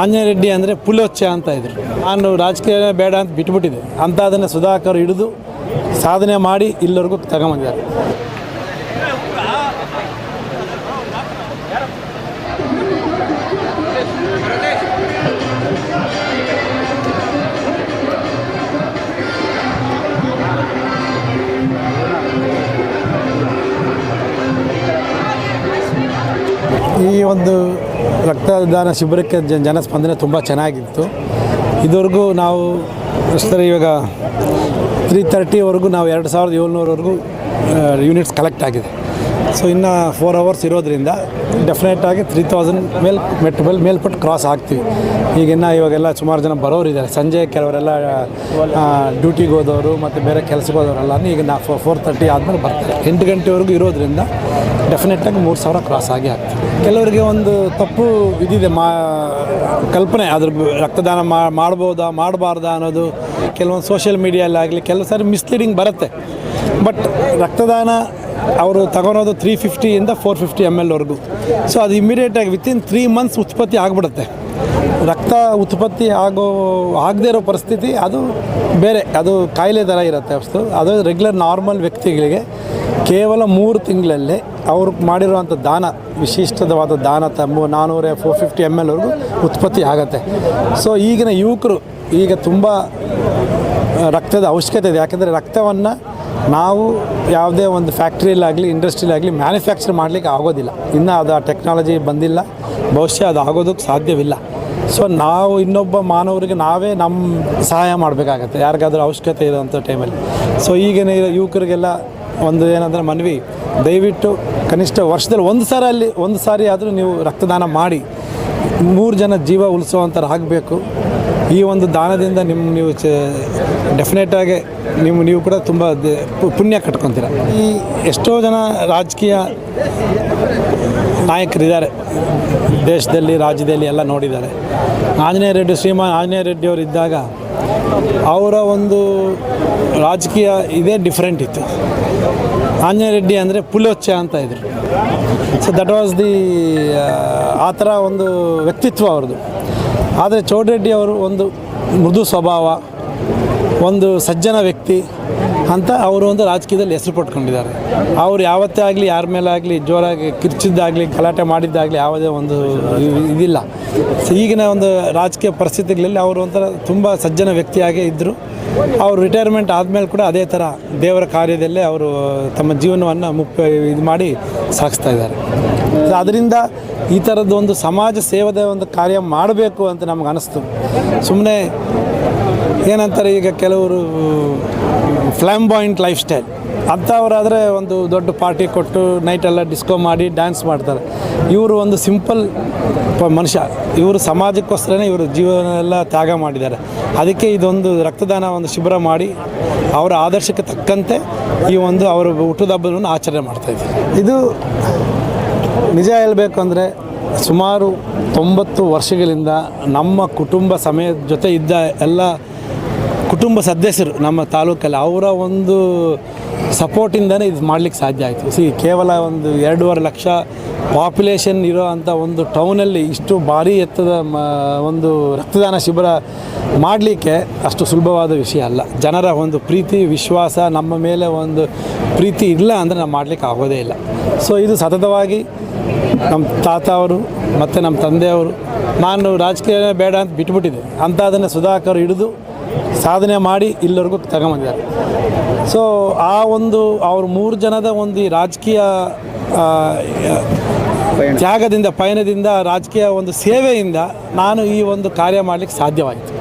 ಆಂಜನೇಯ ರೆಡ್ಡಿ ಅಂದರೆ ಪುಲೋಚ್ಚ ಅಂತ ಇದ್ರು. ನಾನು ರಾಜಕೀಯ ಬೇಡ ಅಂತ ಬಿಟ್ಬಿಟ್ಟಿದೆ ಅಂತ ಅದನ್ನು ಸುಧಾಕರ್ ಹಿಡಿದು ಸಾಧನೆ ಮಾಡಿ ಇಲ್ಲಿವರೆಗೂ ತಗೊಂಬಂದಿದ್ದಾರೆ. ಈ ಒಂದು ರಕ್ತದಾನ ಶಿಬಿರಕ್ಕೆ ಜನ ಜನಸ್ಪಂದನೆ ತುಂಬ ಚೆನ್ನಾಗಿತ್ತು. ಇದುವರೆಗೂ ನಾವು, ಸರ್, ಇವಾಗ ತ್ರೀ ತರ್ಟಿವರೆಗೂ ನಾವು ಎರಡು ಸಾವಿರದ ಏಳ್ನೂರವರೆಗೂ ಯೂನಿಟ್ಸ್ ಕಲೆಕ್ಟ್ ಆಗಿದೆ. ಸೊ ಇನ್ನು ಫೋರ್ ಅವರ್ಸ್ ಇರೋದ್ರಿಂದ ಡೆಫಿನೆಟ್ ಆಗಿ ತ್ರೀ ತೌಸಂಡ್ ಮೇಲ್ ಮೆಟ್ ಮೇಲೆ ಮೇಲ್ಪಟ್ಟು ಕ್ರಾಸ್ ಆಗ್ತೀವಿ. ಈಗ ಇನ್ನು ಇವಾಗೆಲ್ಲ ಸುಮಾರು ಜನ ಬರೋರು ಇದ್ದಾರೆ ಸಂಜೆ ಕೆಲವರೆಲ್ಲ ಡ್ಯೂಟಿಗೆ ಹೋದವರು ಮತ್ತು ಬೇರೆ ಕೆಲಸಕ್ಕೆ ಹೋದವರೆಲ್ಲ ಈಗ ನಾ ಫೋರ್ ತರ್ಟಿ ಆದಮೇಲೆ ಬರ್ತಾರೆ. ಎಂಟು ಗಂಟೆವರೆಗೂ ಇರೋದ್ರಿಂದ ಡೆಫಿನೆಟಾಗಿ ಮೂರು ಸಾವಿರ ಕ್ರಾಸ್ ಆಗಿ ಆಗ್ತದೆ. ಕೆಲವರಿಗೆ ಒಂದು ತಪ್ಪು ಇದಿದೆ, ಮಾ, ಕಲ್ಪನೆ. ಅದ್ರ ರಕ್ತದಾನ ಮಾಡ್ಬೋದಾ, ಮಾಡಬಾರ್ದಾ ಅನ್ನೋದು ಕೆಲವೊಂದು ಸೋಷಿಯಲ್ ಮೀಡಿಯಲ್ಲಾಗಲಿ ಕೆಲವು ಸಾರಿ ಮಿಸ್ಲೀಡಿಂಗ್ ಬರುತ್ತೆ. ಬಟ್ ರಕ್ತದಾನ ಅವರು ತಗೊಳೋದು ತ್ರೀ ಫಿಫ್ಟಿಯಿಂದ ಫೋರ್ ಫಿಫ್ಟಿ ಎಂ ಎಲ್ವರೆಗೂ ಸೊ ಅದು ಇಮಿಡಿಯೇಟಾಗಿ ವಿತಿನ್ ತ್ರೀ ಮಂತ್ಸ್ ಉತ್ಪತ್ತಿ ಆಗಿಬಿಡುತ್ತೆ. ರಕ್ತ ಉತ್ಪತ್ತಿ ಆಗೋ, ಆಗದೇ ಇರೋ ಪರಿಸ್ಥಿತಿ, ಅದು ಬೇರೆ. ಅದು ಕಾಯಿಲೆ ಥರ ಇರುತ್ತೆ ಅಷ್ಟು. ಅದು ರೆಗ್ಯುಲರ್ ನಾರ್ಮಲ್ ವ್ಯಕ್ತಿಗಳಿಗೆ ಕೇವಲ ಮೂರು ತಿಂಗಳಲ್ಲಿ ಅವರು ಮಾಡಿರುವಂಥ ದಾನ, ವಿಶಿಷ್ಟವಾದ ದಾನ ತಮ್ಮ ನಾನ್ನೂರ ಫೋರ್ ಫಿಫ್ಟಿ ಎಂ ಎಲ್ವರೆಗೂ ಉತ್ಪತ್ತಿ ಆಗುತ್ತೆ. ಸೊ ಈಗಿನ ಯುವಕರು ಈಗ ತುಂಬ, ರಕ್ತದ ಅವಶ್ಯಕತೆ ಇದೆ. ಯಾಕೆಂದರೆ ರಕ್ತವನ್ನು ನಾವು ಯಾವುದೇ ಒಂದು ಫ್ಯಾಕ್ಟ್ರಿಯಲ್ಲಾಗಲಿ ಇಂಡಸ್ಟ್ರಿಯಲ್ಲಾಗಲಿ ಮ್ಯಾನುಫ್ಯಾಕ್ಚರ್ ಮಾಡಲಿಕ್ಕೆ ಆಗೋದಿಲ್ಲ. ಇನ್ನೂ ಅದು ಆ ಟೆಕ್ನಾಲಜಿ ಬಂದಿಲ್ಲ. ಬಹುಶಃ ಅದು ಆಗೋದಕ್ಕೆ ಸಾಧ್ಯವಿಲ್ಲ. ಸೊ ನಾವು ಇನ್ನೊಬ್ಬ ಮಾನವರಿಗೆ ನಾವೇ ನಮ್ಮ ಸಹಾಯ ಮಾಡಬೇಕಾಗತ್ತೆ. ಯಾರಿಗಾದ್ರೂ ಅವಶ್ಯಕತೆ ಇರೋಂಥ ಟೈಮಲ್ಲಿ. ಸೊ ಈಗಿನ ಯುವಕರಿಗೆಲ್ಲ ಒಂದು ಏನಂದರೆ ಮನವಿ, ದಯವಿಟ್ಟು ಕನಿಷ್ಠ ವರ್ಷದಲ್ಲಿ ಒಂದು ಸಾರಿ ಅಲ್ಲಿ ಒಂದು ಸಾರಿ ಆದರೂ ನೀವು ರಕ್ತದಾನ ಮಾಡಿ. ಮೂರು ಜನ ಜೀವ ಉಳಿಸುವಂಥರು ಆಗಬೇಕು. ಈ ಒಂದು ದಾನದಿಂದ ನಿಮ್ಮ ನೀವು ಡೆಫಿನೆಟಾಗಿ ನಿಮ್ಮ ನೀವು ಕೂಡ ತುಂಬ ಪುಣ್ಯ ಕಟ್ಕೊತೀರ. ಈ ಎಷ್ಟೋ ಜನ ರಾಜಕೀಯ ನಾಯಕರಿದ್ದಾರೆ. ದೇಶದಲ್ಲಿ, ರಾಜ್ಯದಲ್ಲಿ ಎಲ್ಲ ನೋಡಿದ್ದಾರೆ. ಆಂಜನೇಯ ರೆಡ್ಡಿ, ಶ್ರೀಮಾನ್ ಆಂಜನೇಯ ರೆಡ್ಡಿ ಅವರು ಇದ್ದಾಗ ಅವರ ಒಂದು ರಾಜಕೀಯ ಇದೇ ಡಿಫ್ರೆಂಟ್ ಇತ್ತು. ಆಂಜನೇಯ ರೆಡ್ಡಿ ಅಂದರೆ ಪುಲೋಚ್ಚ ಅಂತ ಇದ್ರು. ಸೊ ದಟ್ ವಾಸ್ ದಿ ಆ ಥರ ಒಂದು ವ್ಯಕ್ತಿತ್ವ ಅವ್ರದ್ದು. ಆದರೆ ಚೌಡರೆಡ್ಡಿ ಅವರು ಒಂದು ಮೃದು ಸ್ವಭಾವ ಒಂದು ಸಜ್ಜನ ವ್ಯಕ್ತಿ. ಅಂತ ಅವರು ಒಂದು ರಾಜಕೀಯದಲ್ಲಿ ಹೆಸರು ಪಟ್ಕೊಂಡಿದ್ದಾರೆ. ಅವ್ರು ಯಾವತ್ತೇ ಆಗಲಿ, ಯಾರ ಆಗಲಿ, ಜೋರಾಗಿ ಕಿರ್ಚಿದ್ದಾಗಲಿ, ಗಲಾಟೆ ಮಾಡಿದ್ದಾಗಲಿ ಯಾವುದೇ ಒಂದು ಇದಿಲ್ಲ. ಈಗಿನ ಒಂದು ರಾಜಕೀಯ ಪರಿಸ್ಥಿತಿಗಳಲ್ಲಿ ಅವರು ಒಂಥರ ತುಂಬ ಸಜ್ಜನ ವ್ಯಕ್ತಿಯಾಗೇ ಇದ್ದರು ಅವರು ರಿಟೈರ್ಮೆಂಟ್ ಆದಮೇಲೆ ಕೂಡ ಅದೇ ಥರ ದೇವರ ಕಾರ್ಯದಲ್ಲೇ ಅವರು ತಮ್ಮ ಜೀವನವನ್ನು ಮುಪ್ಪ, ಇದು ಮಾಡಿ ಸಾಗಿಸ್ತಾ ಇದ್ದಾರೆ. ಅದರಿಂದ ಈ ಥರದ್ದು ಒಂದು ಸಮಾಜ ಸೇವದ ಒಂದು ಕಾರ್ಯ ಮಾಡಬೇಕು ಅಂತ ನಮ್ಗೆ ಅನ್ನಿಸ್ತು ಸುಮ್ಮನೆ ಏನಂತಾರೆ ಈಗ ಕೆಲವರು ಫ್ಲ್ಯಾಂಬಾಯಿಂಟ್ ಲೈಫ್ ಸ್ಟೈಲ್ ಅಂಥವರಾದರೆ ಒಂದು ದೊಡ್ಡ ಪಾರ್ಟಿ ಕೊಟ್ಟು ನೈಟೆಲ್ಲ ಡಿಸ್ಕೋ ಮಾಡಿ ಡ್ಯಾನ್ಸ್ ಮಾಡ್ತಾರೆ. ಇವರು ಒಂದು ಸಿಂಪಲ್ ಮನುಷ್ಯ. ಇವರು ಸಮಾಜಕ್ಕೋಸ್ಕರನೇ ಇವರು ಜೀವನ ಎಲ್ಲ ತ್ಯಾಗ ಮಾಡಿದ್ದಾರೆ. ಅದಕ್ಕೆ ಇದೊಂದು ರಕ್ತದಾನ ಒಂದು ಶಿಬಿರ ಮಾಡಿ ಅವರ ಆದರ್ಶಕ್ಕೆ ತಕ್ಕಂತೆ ಈ ಒಂದು ಅವರು ಹುಟ್ಟದ ಹಬ್ಬವನ್ನು ಆಚರಣೆ ಮಾಡ್ತಾಯಿದ್ದಾರೆ ಇದು ನಿಜ ಹೇಳಬೇಕು ಅಂದರೆ ಸುಮಾರು ತೊಂಬತ್ತು ವರ್ಷಗಳಿಂದ ನಮ್ಮ ಕುಟುಂಬ ಸಮಯದ ಜೊತೆ ಇದ್ದ ಎಲ್ಲ ಕುಟುಂಬ ಸದಸ್ಯರು ನಮ್ಮ ತಾಲೂಕಲ್ಲಿ ಅವರ ಒಂದು ಸಪೋರ್ಟಿಂದನೇ ಇದು ಮಾಡಲಿಕ್ಕೆ ಸಾಧ್ಯ ಆಯಿತು. ಸಿ, ಕೇವಲ ಒಂದು ಎರಡೂವರೆ ಲಕ್ಷ ಪಾಪ್ಯುಲೇಷನ್ ಇರೋ ಅಂಥ ಒಂದು ಟೌನಲ್ಲಿ ಇಷ್ಟು ಭಾರಿ ಎತ್ತದ ಮ, ಒಂದು ರಕ್ತದಾನ ಶಿಬಿರ ಮಾಡಲಿಕ್ಕೆ ಅಷ್ಟು ಸುಲಭವಾದ ವಿಷಯ ಅಲ್ಲ. ಜನರ ಒಂದು ಪ್ರೀತಿ, ವಿಶ್ವಾಸ, ನಮ್ಮ ಮೇಲೆ ಒಂದು ಪ್ರೀತಿ ಇಲ್ಲ ಅಂದರೆ ನಾವು ಮಾಡಲಿಕ್ಕೆ ಆಗೋದೇ ಇಲ್ಲ. ಸೊ ಇದು ಸತತವಾಗಿ ನಮ್ಮ ತಾತ ಅವರು ಮತ್ತು ನಮ್ಮ ತಂದೆಯವರು ನಾನು ರಾಜಕೀಯ ಬೇಡ ಅಂತ ಬಿಟ್ಬಿಟ್ಟಿದ್ದೆ. ಅಂತ ಅದನ್ನು ಸುಧಾಕರ್ ಹಿಡಿದು ಸಾಧನೆ ಮಾಡಿ ಇಲ್ಲಿವರೆಗೂ ತಗೊಂಬಂದಿದ್ದಾರೆ. ಸೊ ಆ ಒಂದು ಅವ್ರ ಮೂರು ಜನದ ಒಂದು ಈ ರಾಜಕೀಯ ತ್ಯಾಗದಿಂದ ಪಯಣದಿಂದ ರಾಜಕೀಯ ಒಂದು ಸೇವೆಯಿಂದ ನಾನು ಈ ಒಂದು ಕಾರ್ಯ ಮಾಡಲಿಕ್ಕೆ ಸಾಧ್ಯವಾಯಿತು.